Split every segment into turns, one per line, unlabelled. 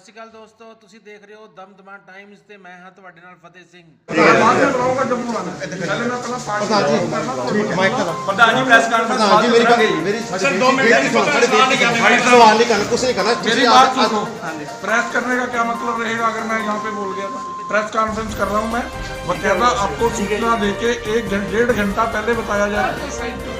ਸਤਿ ਸ਼੍ਰੀ ਅਕਾਲ ਦੋਸਤੋ ਤੁਸੀਂ ਦੇਖ ਰਹੇ ਹੋ ਦਮਦਮਾ ਟਾਈਮਜ਼ ਤੇ ਮੈਂ ਹਾਂ ਤੁਹਾਡੇ ਨਾਲ ਫਤਿਹ ਸਿੰਘ
ਪ੍ਰਧਾਨ ਜੀ ਪ੍ਰੈਸ ਕਾਨਫਰੰਸ
ਪ੍ਰਧਾਨ ਜੀ ਮੇਰੀ ਗੱਲ ਮੇਰੀ
सर, दो मिनट
मेरी
की
सुनो,
बात
साढ़े
नहीं
बेटी
करनी।
का सवाल नहीं करना कुछ नहीं करना
मेरी
ਤੁਸੀਂ
बात
आज-
सुनो प्रेस करने का क्या मतलब रहेगा अगर मैं यहाँ पे बोल गया था प्रेस कॉन्फ्रेंस कर रहा हूँ मैं बकायदा आपको सूचना दे के एक घं- डेढ़ घंटा पहले बताया जाए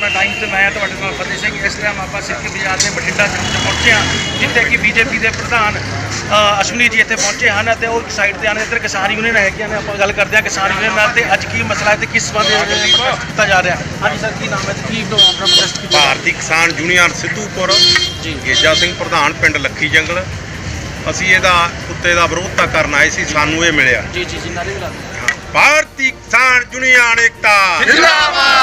ਮੈਂ ਟਾਈਮ ਤੇ ਮੈਂ ਤੁਹਾਡੇ ਨਾਲ ਫਤਿਹ ਸਿੰਘ ਇਸ ਟਾਈਮ ਆਪਾਂ ਸਿੱਖੀ ਬਾਜ਼ਾਰ ਦੇ ਬਠਿੰਡਾ ਚੌਂਕ 'ਚ ਪਹੁੰਚੇ ਹਾਂ ਜਿੱਥੇ ਕਿ ਬੀਜੇਪੀ ਦੇ ਪ੍ਰਧਾਨ ਅਸ਼ਵਨੀ ਜੀ ਇੱਥੇ ਪਹੁੰਚੇ ਹਨ ਤੇ ਉਹ ਸਾਈਡ ਤੇ ਆਣੇ ਇੱਧਰ ਕਿਸਾਨ ਯੂਨੀਅਨ ਹੈਗੀਆਂ ਨੇ ਆਪਾਂ ਗੱਲ ਕਰਦੇ ਹਾਂ ਕਿਸਾਨ ਯੂਨੀਅਨ ਨਾਲ ਤੇ ਅੱਜ ਕੀ ਮਸਲਾ ਹੈ ਤੇ ਕਿਸ ਸੰਬੰਧ ਵਿੱਚ ਪ੍ਰੋਟੈਸਟ ਕੀਤਾ ਜਾ ਰਿਹਾ ਹੈ? ਹਾਂਜੀ ਸਰ ਕੀ ਨਾਮ ਹੈ ਤੇ ਕੀ ਆਪਣਾ ਪ੍ਰੋਟੈਸਟ ਕੀਤਾ
ਭਾਰਤੀ ਕਿਸਾਨ ਯੂਨੀਅਨ ਸਿੱਧੂਪੁਰ
ਜੀ।
ਗੇਜਾ ਸਿੰਘ ਪ੍ਰਧਾਨ ਪਿੰਡ ਲੱਖੀ ਜੰਗਲ। ਅਸੀਂ ਇਹਦਾ ਕੁੱਤੇ ਦਾ ਵਿਰੋਧਤਾ ਕਰਨ ਆਏ ਸੀ ਸਾਨੂੰ ਇਹ ਮਿਲਿਆ।
ਜੀ ਜੀ ਜੀ ਨਾਰੇ ਲਗਾ ਦਿਓ।
ਭਾਰਤੀ ਕਿਸਾਨ ਯੂਨੀਅਨ ਏਕਤਾ। ਜਿੰਦਾਬਾਦ।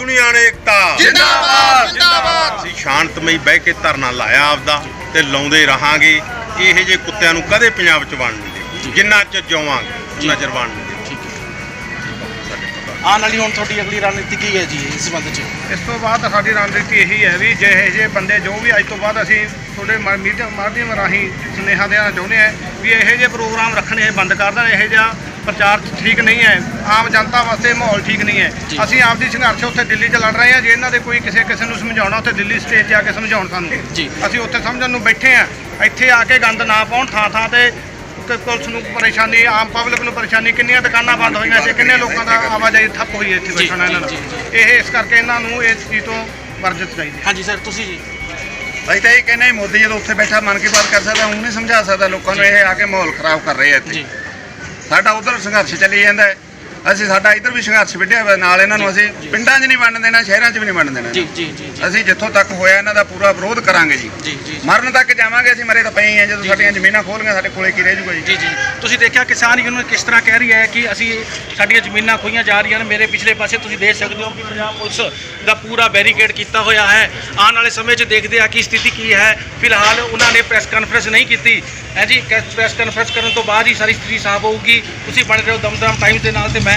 ਯੂਨੀਅਨ ਏਕਤਾ। ਜਿੰਦਾਬਾਦ ਜਿੰਦਾਬਾਦ। ਅਸੀਂ ਸ਼ਾਂਤਮਈ ਬਹਿ ਕੇ ਧਰਨਾ ਲਾਇਆ ਆਪਦਾ ਤੇ ਲਾਉਂਦੇ ਰਹਾਂਗੇ ਇਹੋ ਜਿਹੇ ਕੁੱਤਿਆਂ ਨੂੰ ਕਦੇ ਪੰਜਾਬ ਚ ਵੜਨ ਨਹੀਂ ਦੇ ਜਿੰਨਾ ਚਿਰ ਜਿਵਾਂਗੇ ਉਹਨਾਂ ਚਿਰ ਵੜਨ ਨਹੀਂ ਦੇ
ਠੀਕ ਹੈ। ਆਉਣ ਵਾਲੀ ਹੁਣ ਤੁਹਾਡੀ ਅਗਲੀ ਰਣਨੀਤੀ ਕੀ ਹੈ ਜੀ ਇਸ ਸੰਬੰਧ 'ਚ?
ਇਸ ਤੋਂ ਬਾਅਦ ਸਾਡੀ ਰਣਨੀਤੀ ਇਹੀ ਹੈ ਵੀ ਜੇ ਇਹ ਜੇ ਬੰਦੇ ਜੋ ਵੀ ਅੱਜ ਤੋਂ ਬਾਅਦ ਅਸੀਂ ਤੁਹਾਡੇ ਮ- ਮੀਡੀਆ ਮਾਧਿਅਮ ਰਾਹੀਂ ਸੁਨੇਹਾ ਦੇਣਾ ਚਾਹੁੰਦੇ ਹਾਂ ਵੀ ਇਹੋ ਜਿਹੇ ਪ੍ਰੋਗਰਾਮ ਰੱਖਣੇ ਇਹ ਬੰਦ ਕਰ ਦੇਣ ਇਹੋ ਜਿਹਾ ਪ੍ਰਚਾਰ ਠੀਕ ਨਹੀਂ ਹੈ। ਆਮ ਜਨਤਾ ਵਾਸਤੇ ਮਾਹੌਲ ਠੀਕ ਨਹੀਂ ਹੈ। ਅਸੀਂ ਆਪਦੀ ਸੰਘਰਸ਼ ਉੱਥੇ ਦਿੱਲੀ 'ਚ ਲੜ ਰਹੇ ਹਾਂ। ਜੇ ਇਹਨਾਂ ਦੇ ਕੋਈ ਕਿਸੇ ਕਿਸੇ ਨੂੰ ਸਮਝਾਉਣਾ ਉੱਥੇ ਦਿੱਲੀ ਸਟੇਜ 'ਤੇ ਆ ਕੇ ਸਮਝਾਉਣ ਸਾਨੂੰ। ਅਸੀਂ ਉੱਥੇ ਸਮਝਣ ਨੂੰ ਬੈਠੇ ਹਾਂ। ਇੱਥੇ ਆ ਕੇ ਗੰਦ ਨਾ ਪਾਉਣ ਥਾਂ ਥਾਂ ਤੇ ਪੁਲਿਸ ਨੂੰ ਪਰੇਸ਼ਾਨੀ ਆਮ ਪਬਲਿਕ ਨੂੰ ਪਰੇਸ਼ਾਨੀ ਕਿੰਨੀਆਂ ਦੁਕਾਨਾਂ ਬੰਦ ਹੋਈਆਂ ਸੀ ਕਿੰਨੇ ਲੋਕਾਂ ਦਾ ਆਵਾਜਾਈ ਠੱਪ ਹੋਈ ਹੈ ਇੱਥੇ ਬੈਠਣਾ ਇਹਨਾਂ ਨਾਲ। ਇਹ ਇਸ ਕਰਕੇ ਇਹਨਾਂ ਨੂੰ ਇਸ ਚੀਜ਼ ਤੋਂ ਵਰਜਿਤ ਚਾਹੀਦੀ ਹੈ।
ਹਾਂਜੀ ਸਰ ਤੁਸੀਂ ਜੀ
ਅਸੀਂ ਤਾਂ ਇਹ ਕਹਿੰਦੇ ਮੋਦੀ ਜਦੋਂ ਉੱਥੇ ਬੈਠਾ ਮਨ ਕੀ ਬਾਤ ਕਰ ਸਕਦਾ ਉਹ ਨਹੀਂ ਸਮਝਾ ਸਕਦਾ ਲੋਕਾਂ ਨੂੰ। ਇਹ ਆ ਕੇ ਮਾਹੌਲ ਖਰਾਬ ਕਰ ਰਹੇ ਆ ਇੱਥੇ। ਸਾਡਾ ਉਧਰ ਸੰਘਰਸ਼ ਚੱਲੀ ਜਾਂਦਾ ਹੈ। ਅਸੀਂ ਸਾਡਾ ਇੱਧਰ ਵੀ ਸੰਘਰਸ਼ ਵਿੱਢਿਆ ਹੋਇਆ ਨਾਲ ਇਹਨਾਂ ਨੂੰ ਅਸੀਂ ਪਿੰਡਾਂ 'ਚ ਨਹੀਂ ਵੰਡਣ ਦੇਣਾ ਸ਼ਹਿਰਾਂ 'ਚ ਵੀ ਨਹੀਂ ਵੰਡਣ ਦੇਣਾ।
ਜੀ ਜੀ ਜੀ
ਅਸੀਂ ਜਿੱਥੋਂ ਤੱਕ ਹੋਇਆ ਇਹਨਾਂ ਦਾ ਪੂਰਾ ਵਿਰੋਧ ਕਰਾਂਗੇ ਜੀ।
ਜੀ ਜੀ।
ਮਰਨ ਤੱਕ ਜਾਵਾਂਗੇ ਅਸੀਂ ਮਰੇ ਤਾਂ ਪਏ ਆ ਜਦੋਂ ਸਾਡੀਆਂ ਜ਼ਮੀਨਾਂ ਖੋਲ੍ਹਣੀਆਂ ਸਾਡੇ ਕੋਲੇ ਕੀ ਰਹਿ ਜੂਗਾ ਜੀ।
ਜੀ ਜੀ। ਤੁਸੀਂ ਦੇਖਿਆ ਕਿਸਾਨ ਯੂਨੀਅਨ ਕਿਸ ਤਰ੍ਹਾਂ ਕਹਿ ਰਹੀ ਹੈ ਕਿ ਅਸੀਂ ਸਾਡੀਆਂ ਜ਼ਮੀਨਾਂ ਖੋਈਆਂ ਜਾ ਰਹੀਆਂ ਨੇ ਮੇਰੇ ਪਿਛਲੇ ਪਾਸੇ ਤੁਸੀਂ ਦੇਖ ਸਕਦੇ ਹੋ ਕਿ ਪੰਜਾਬ ਪੁਲਿਸ ਦਾ ਪੂਰਾ ਬੈਰੀਕੇਡ ਕੀਤਾ ਹੋਇਆ ਹੈ। ਆਉਣ ਵਾਲੇ ਸਮੇਂ 'ਚ ਦੇਖਦੇ ਆ ਕਿ ਸਥਿਤੀ ਕੀ ਹੈ। ਫਿਲਹਾਲ ਉਹਨਾਂ ਨੇ ਪ੍ਰੈਸ ਕਾਨਫਰੰਸ ਨਹੀਂ ਕੀਤੀ। ਹੈ ਜੀ ਪ੍ਰੈਸ ਕਾਨਫਰੰਸ ਕਰਨ ਤੋਂ ਬਾਅਦ ਹੀ ਸਾਰੀ ਸਥਿਤੀ ਸਾਫ਼ ਹੋਊਗੀ। ਤੁਸੀਂ ਬਣ ਰਹੇ ਹੋ ਦਮਦਮ ਟਾਈਮਜ਼ ਦੇ ਨਾਲ ਤੇ ਮੈਂ